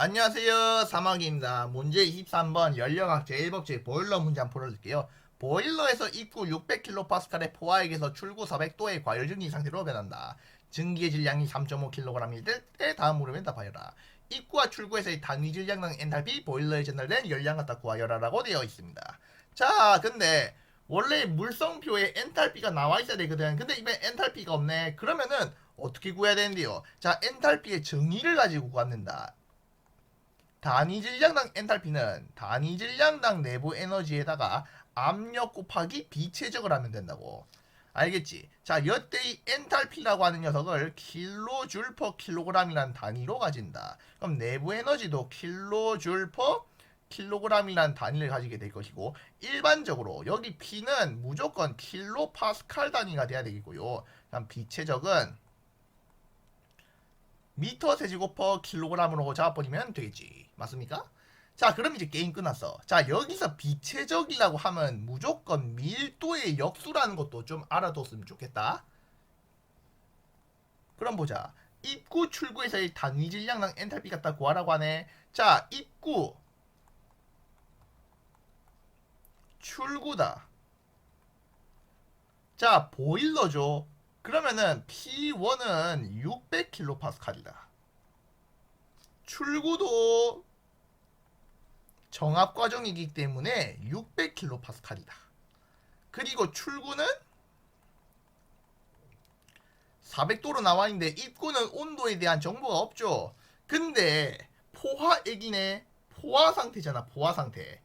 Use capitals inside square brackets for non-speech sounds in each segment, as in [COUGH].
안녕하세요. 사막입니다. 문제 23번 연령학 제1법칙 보일러 문제 한번 풀어줄게요. 보일러에서 입구 600kPa의 포화액에서 출구 400도의 과열 증기 상태로 변한다. 증기의 질량이 3.5kg일 때 다음으로 응답하여라. 입구와 출구에서의 단위 질량당 엔탈피 보일러에 전달된 열량 갖다 구하여라라고 되어 있습니다. 자, 근데 원래 물성표에 엔탈피가 나와 있어야 되거든. 근데 이번에 엔탈피가 없네. 그러면은 어떻게 구해야 되는데요? 자, 엔탈피의 정의를 가지고 구한다. 단위 질량당 엔탈피는 단위 질량당 내부 에너지에다가 압력 곱하기 비체적을 하면 된다고. 알겠지? 자, 여태의 엔탈피라고 하는 녀석을 킬로줄 퍼 킬로그램이라는 단위로 가진다. 그럼 내부 에너지도 킬로줄 퍼 킬로그램이라는 단위를 가지게 될 것이고 일반적으로 여기 P는 무조건 킬로 파스칼 단위가 돼야 되겠고요. 그럼 비체적은 미터 세제곱 퍼 킬로그램으로 잡아버리면 되겠지. 맞습니까? 자, 그럼 이제 게임 끝났어. 자, 여기서 비체적이라고 하면 무조건 밀도의 역수라는 것도 좀 알아뒀으면 좋겠다. 그럼 보자. 입구 출구에서의 단위 질량당 엔탈피 갖다 구하라고 하네. 자, 입구 출구다. 자, 보일러죠. 그러면은 P1은 600kPa이다. 출구도 정압 과정이기 때문에 600kPa이다. 그리고 출구는 400도로 나와 있는데 입구는 온도에 대한 정보가 없죠. 근데 포화액이네. 포화 상태잖아. 포화 상태.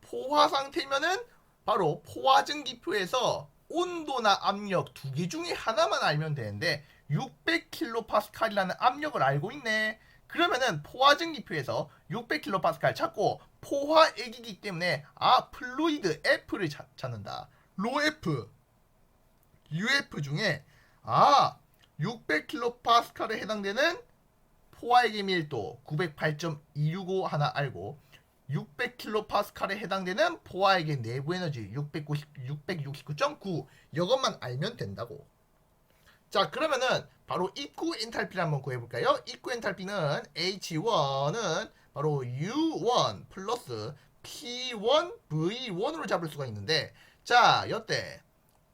포화 상태면은 바로 포화증기표에서 온도나 압력 두 개 중에 하나만 알면 되는데 600kPa이라는 압력을 알고 있네. 그러면은 포화증기표에서 600kPa 찾고 포화액이기 때문에 아 플루이드 F를 찾, 찾는다. 로 F, UF 중에 아 600kPa에 해당되는 포화액의 밀도 908.265 하나 알고 600kPa에 해당되는 포화액의 내부 에너지 690, 669.9 이것만 알면 된다고. 자 그러면은 바로 입구 엔탈피를 한번 구해볼까요? 입구 엔탈피는 H1은 바로 U1 플러스 P1 V1으로 잡을 수가 있는데 자 여태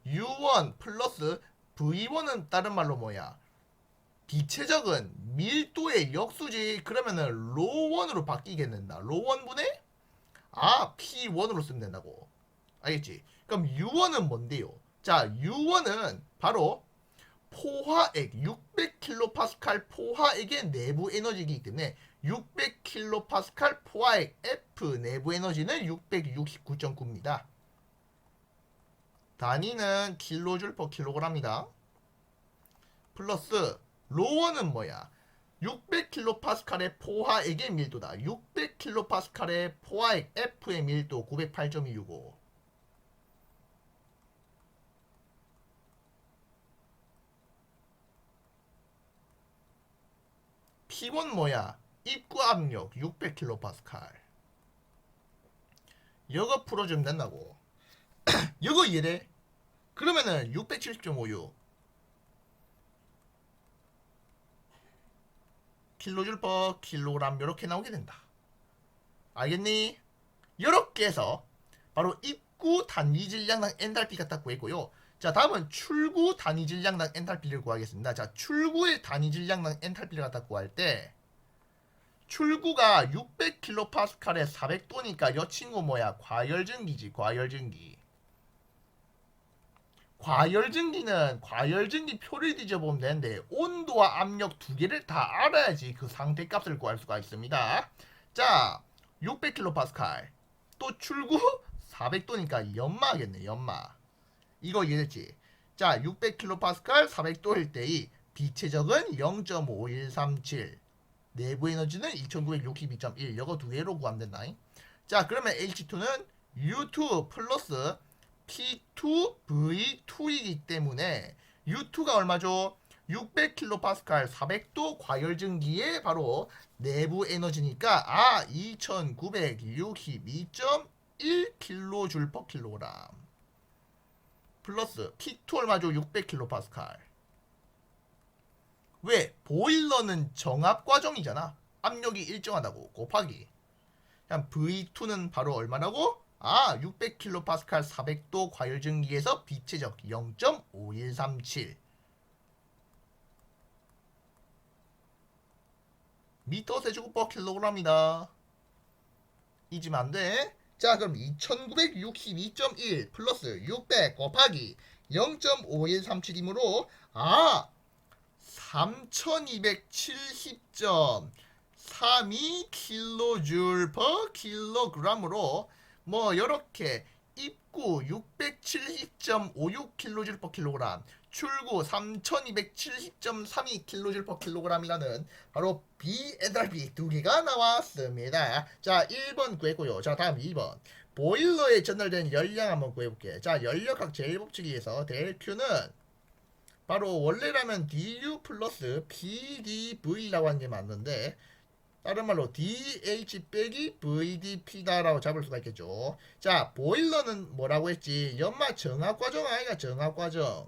U1 플러스 V1은 다른 말로 뭐야? 비체적은 밀도의 역수지 그러면은 로1으로 바뀌겠는다 로1분의 아 P1으로 쓰면 된다고 알겠지? 그럼 U1은 뭔데요? 자 U1은 바로 포화액 600kPa 포화액의 내부 에너지이기 때문에 600kPa 포화액 F 내부 에너지는 669.9입니다. 단위는 킬로줄 퍼 킬로그램이다. 플러스 로어는 뭐야? 600kPa의 포화액의 밀도다. 600kPa의 포화액 F의 밀도 908.265. P1 뭐야? 입구 압력 600kPa. 이거 풀어주면 된다고. [CLEARS THROAT] 이거 이해돼? 그러면은 670.56 킬로줄 퍼 킬로그램 이렇게 나오게 된다. 알겠니? 이렇게 해서 바로 입구 단위 질량당 엔탈피가 딱 구했고요. 자 다음은 출구 단위 질량당 엔탈피를 구하겠습니다. 자 출구의 단위 질량당 엔탈피를 갖다 구할 때 출구가 600kPa에 400도니까 이 친구 뭐야? 과열증기지 과열증기. 과열증기는 과열증기 표를 뒤져보면 되는데 온도와 압력 두 개를 다 알아야지 그 상태 값을 구할 수가 있습니다. 자, 600kPa 또 출구 400도니까 연마하겠네 연마. 이거 이해됐지? 자, 600kPa 400도일 때의 비체적은 0.5137 내부 에너지는 2962.1 이거 두 개로 구하면 된다. 자, 그러면 H2는 U2 플러스 P2V2이기 때문에 U2가 얼마죠? 600kPa 400도 과열증기의 바로 내부 에너지니까 아 2962.1kJ per kg 플러스 P2 얼마죠? 600kPa 왜? 보일러는 정압 과정이잖아. 압력이 일정하다고 곱하기 그냥 V2는 바로 얼마라고? 아 600kPa 400도 과열 증기에서 비체적 0.5137 미터 세제곱 퍼 킬로그램이다. 잊으면 안 돼. 자 그럼 2962.1 플러스 600 곱하기 0.5137이므로 아 3270.32 킬로줄 퍼 킬로그램으로 뭐 이렇게 입구 670.56 킬로줄 퍼 킬로그램 출구 3270.32 킬로줄 퍼 킬로그램이라는 바로 B, 에달비 두 개가 나왔습니다. 자 1번 구했고요. 자 다음 2번 보일러에 전달된 열량 한번 구해볼게. 자 연력학 제일법칙에서 델 Q는 바로 원래라면 DU 플러스 PDV라고 하는 게 맞는데 다른 말로 DH 빼기 VDP다라고 잡을 수가 있겠죠. 자, 보일러는 뭐라고 했지? 연마 정압 과정 아이가 정압 과정.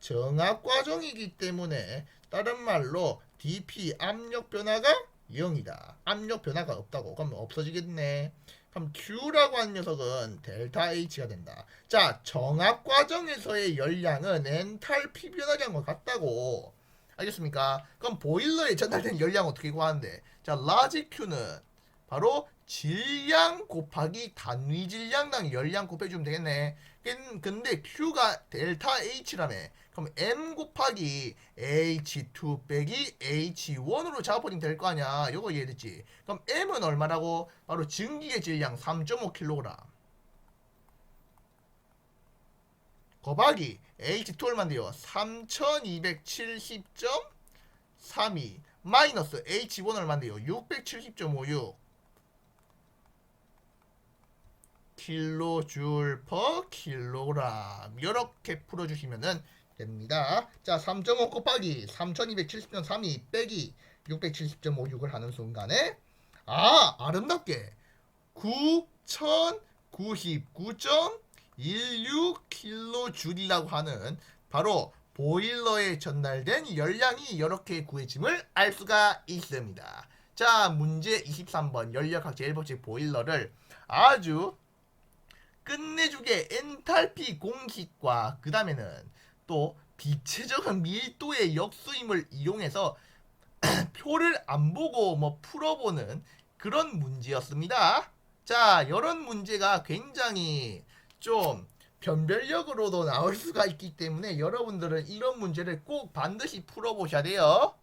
정압 과정이기 때문에 다른 말로 DP 압력 변화가 0이다. 압력 변화가 없다고. 그럼 없어지겠네. 그럼 Q라고 하는 녀석은 델타 H가 된다. 자, 정압 과정에서의 열량은 엔탈피 변화량과 같다고. 알겠습니까? 그럼 보일러에 전달된 열량 어떻게 구하는데? 자, 라지 Q는 바로 질량 곱하기 단위 질량당 열량 곱해주면 되겠네. 근- 근데 Q가 델타 H라며. 그럼 M 곱하기 H2 빼기 H1으로 잡아버리면 될 거 아니야. 이거 이해됐지? 그럼 M은 얼마라고? 바로 증기의 질량 3.5kg. 곱하기 H2 얼마인데요? 3270.32 마이너스 H1 얼마인데요? 670.56 킬로줄 퍼 킬로그램 이렇게 풀어주시면은 됩니다. 자, 3.5 곱하기 3270.32 빼기 670.56을 하는 순간에 아 아름답게 9099.16킬로줄이라고 하는 바로 보일러에 전달된 열량이 이렇게 구해짐을 알 수가 있습니다. 자, 문제 23번 연력학 제일법칙 보일러를 아주 끝내주게 엔탈피 공식과 그 다음에는 또 비체적인 밀도의 역수임을 이용해서 [CLEARS THROAT] 표를 안 보고 뭐 풀어보는 그런 문제였습니다. 자, 이런 문제가 굉장히 좀 변별력으로도 나올 수가 있기 때문에 여러분들은 이런 문제를 꼭 반드시 풀어보셔야 돼요.